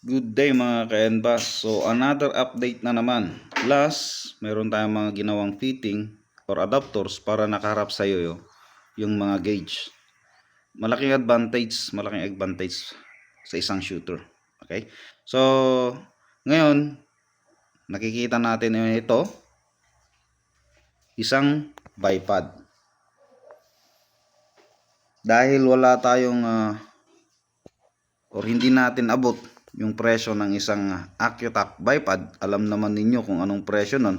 Good day mga ka-Enbas. So another update na naman. Last, meron tayong mga ginawang fitting or adapters para nakaharap sa iyo yung mga gauge. Malaking advantage, malaking advantage sa isang shooter. Okay? So ngayon, nakikita natin ito isang bipod. Dahil wala tayong ah, or hindi natin abot yung presyo ng isang Accutac bipod, alam naman ninyo kung anong presyo nun.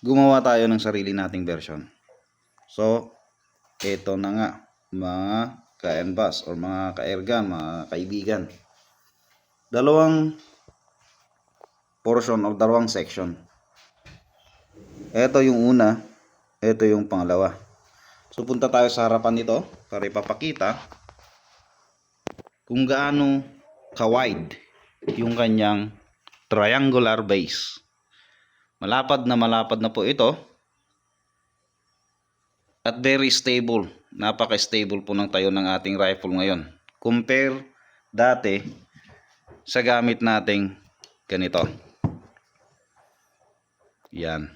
Gumawa tayo ng sarili nating version. So, ito na nga, mga ka-enbus or mga ka-ergan, mga kaibigan. Dalawang portion or dalawang section. Ito yung una, ito yung pangalawa. So, punta tayo sa harapan nito para ipapakita kung gaano ka-wide yung kanyang triangular base. Malapad na malapad na po ito. At very stable. Napaka-stable po ng tayo ng ating rifle ngayon. Compare dati sa gamit nating ganito. Yan.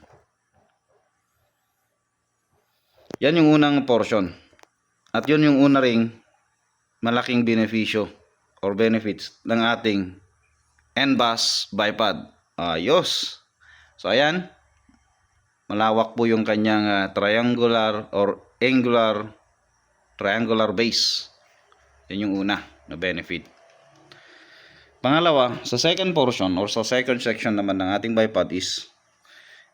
Yan yung unang portion. At yun yung una ring malaking benepisyo or benefits ng ating NBAS bipod. Ayos. So ayan, malawak po yung kanyang ah, triangular or angular triangular base. Yan yung una na benefit. Pangalawa, sa second portion or sa second section naman ng ating bipod is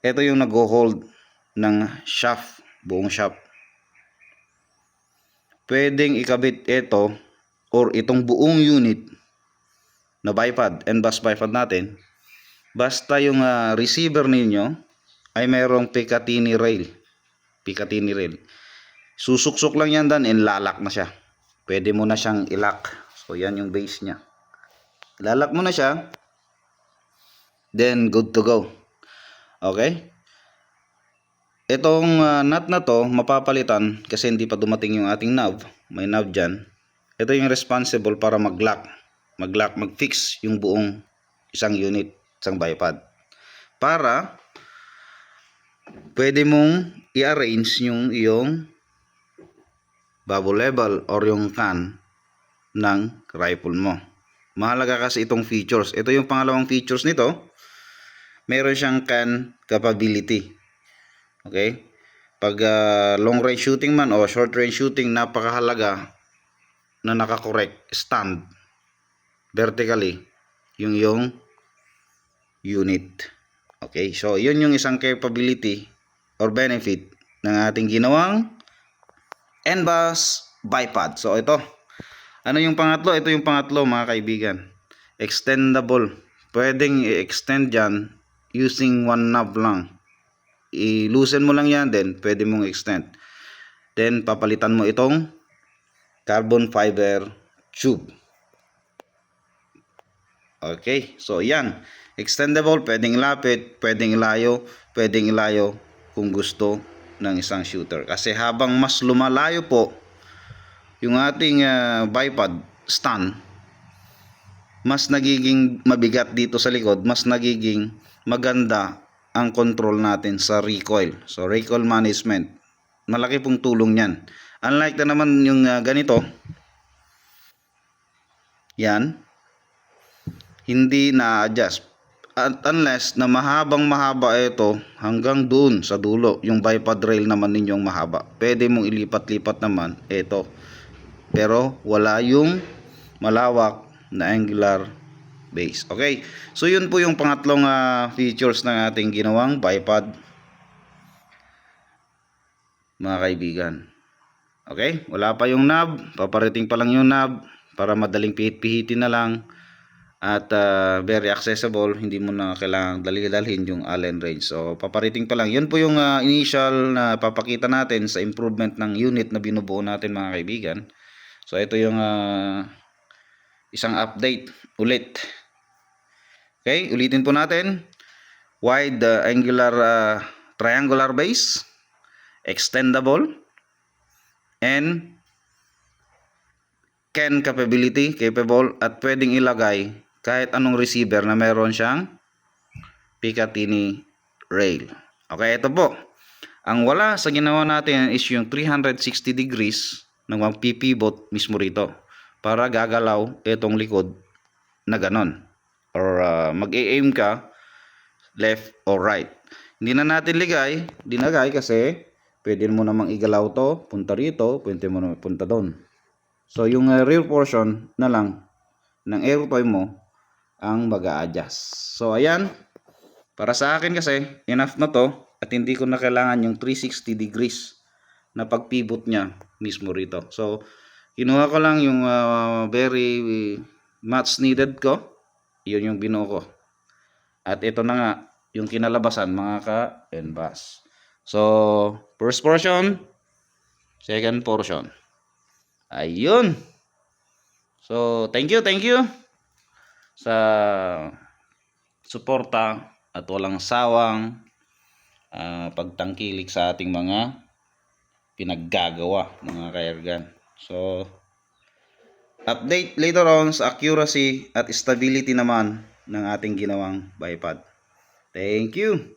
ito yung nag-hold ng shaft, buong shaft. Pwedeng ikabit ito or itong buong unit na bipod and bus bipod natin basta yung ah, receiver ninyo ay mayroong Picatinny rail. Picatinny rail. Susuksok lang yan dan and lalak na siya. Pwede mo na siyang ilak. So yan yung base niya. Lalak mo na siya. Then good to go. Okay? Itong ah, nut na to, mapapalitan kasi hindi pa dumating yung ating knob. May knob dyan. Ito yung responsible para mag-lock. Mag-lock, mag-fix yung buong isang unit, isang bipod. Para pwede mong i-arrange yung iyong bubble level or yung can ng rifle mo. Mahalaga kasi itong features. Ito yung pangalawang features nito. Meron siyang can capability. Okay? Pag ah, long range shooting man o short range shooting, napakahalaga na nakakorek stand vertically yung yung unit. Okay? So, yun yung isang capability or benefit ng ating ginawang NBAS bipod. So, ito. Ano yung pangatlo? Ito yung pangatlo mga kaibigan. Extendable. Pwedeng i-extend dyan using one knob lang i-loosen mo lang yan then pwede mong extend then papalitan mo itong carbon fiber tube okay so yan extendable pwedeng ilapit pwedeng ilayo pwedeng ilayo kung gusto ng isang shooter kasi habang mas lumalayo po yung ating ah, bipod stand mas nagiging mabigat dito sa likod mas nagiging maganda ang control natin sa recoil. So recoil management. Malaki pong tulong niyan. Unlike na naman yung uh, ganito. Yan. Hindi na-adjust. At unless na mahabang mahaba ito hanggang doon sa dulo. Yung bipod rail naman ninyong mahaba. Pwede mong ilipat-lipat naman ito. Pero wala yung malawak na angular base. Okay? So yun po yung pangatlong ah, features ng ating ginawang bipod. Mga kaibigan. Okay? Wala pa yung knob, paparating pa lang yung knob para madaling pihit-pihitin na lang at ah, very accessible, hindi mo na kailangang dali-dalhin yung Allen range. So paparating pa lang. Yun po yung ah, initial na papakita natin sa improvement ng unit na binubuo natin mga kaibigan. So ito yung ah, isang update ulit. Okay, ulitin po natin. Wide uh, angular uh, triangular base, extendable, and CAN capability, capable, at pwedeng ilagay kahit anong receiver na meron siyang Picatinny rail. Okay, ito po. Ang wala sa ginawa natin is yung 360 degrees ng magpipivot mismo rito para gagalaw itong likod na ganon. Or uh, mag-aim ka left or right. Hindi na natin ligay, dinagay kasi pwede mo namang igalaw to, punta rito, pwede mo naman punta doon. So yung uh, rear portion na lang ng airtoy mo ang mag adjust So ayan, para sa akin kasi enough na to at hindi ko na kailangan yung 360 degrees na pag-pivot niya mismo rito. So kinuha ko lang yung uh, very much needed ko. Yun yung binuo ko. At ito na nga yung kinalabasan mga ka-envas. So, first portion, second portion. Ayun. So, thank you, thank you sa suporta at walang sawang ah, pagtangkilik sa ating mga pinaggagawa mga kaergan. So, update later on sa accuracy at stability naman ng ating ginawang bipod. Thank you.